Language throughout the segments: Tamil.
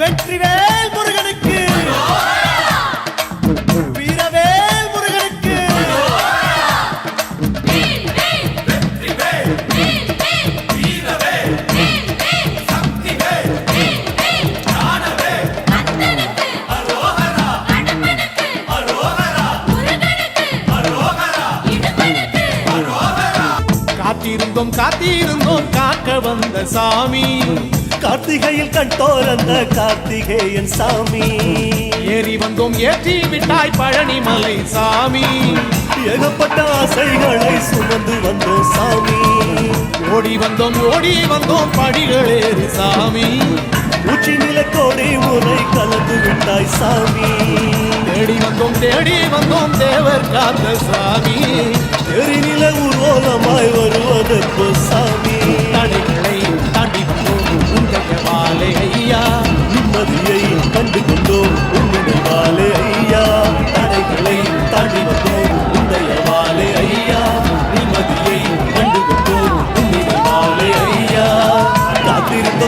வெற்றிவேல் முருகன். காத்திருந்தோம் காத்திருந்தோம் காக்க வந்த சாமி. கார்த்திகையில் கண் தோறந்த கார்த்திகேயன் சாமி. ஏறி வந்தோம் ஏற்றி விட்டாய் பழனிமலை சாமி. ஏகப்பட்ட ஆசைகளை சுமந்து வந்தோம் சாமி. ஓடி வந்தோம் ஓடி வந்தோம் படிகளேறு சாமி. உச்சி நில கோடி முறை கலந்து விட்டாய் சாமி. தேடி வந்தோம் தேடி வந்தோம் தேவர் காந்த சாமி.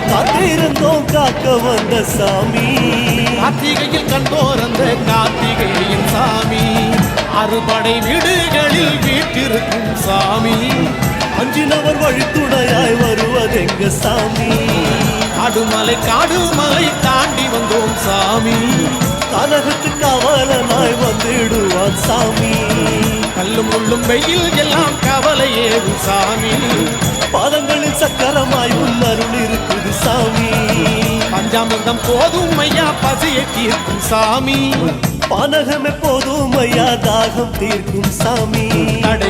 காத்திருந்தோம் காக்க வந்த சாமி. கார்த்திகையில் கண்டோரந்த கார்த்திகேயன் சாமி. அறுபடை வீடுகளில் வீட்டிருக்கும் சாமி. அஞ்சினவர் வழித்துணையாய் வருவதெங்க சாமி? காடுமலை காடுமலை தாண்டி வந்தோம் சாமி. கனகத்து கவலனாய் வந்திடுவான் சாமி. கல்லும் முள்ளும் வெயில் எல்லாம் கவலை ஏறும் சாமி. பாதங்களில் சக்கரமாய் உள்ளருள் இருக்குது சாமி. பஞ்சாமிர்தம் போதும் ஐயா பசியை தீர்க்கும் சாமி. பானகம் எப்போதும் ஐயா தாகம் தீர்க்கும் சாமி. தடைகளை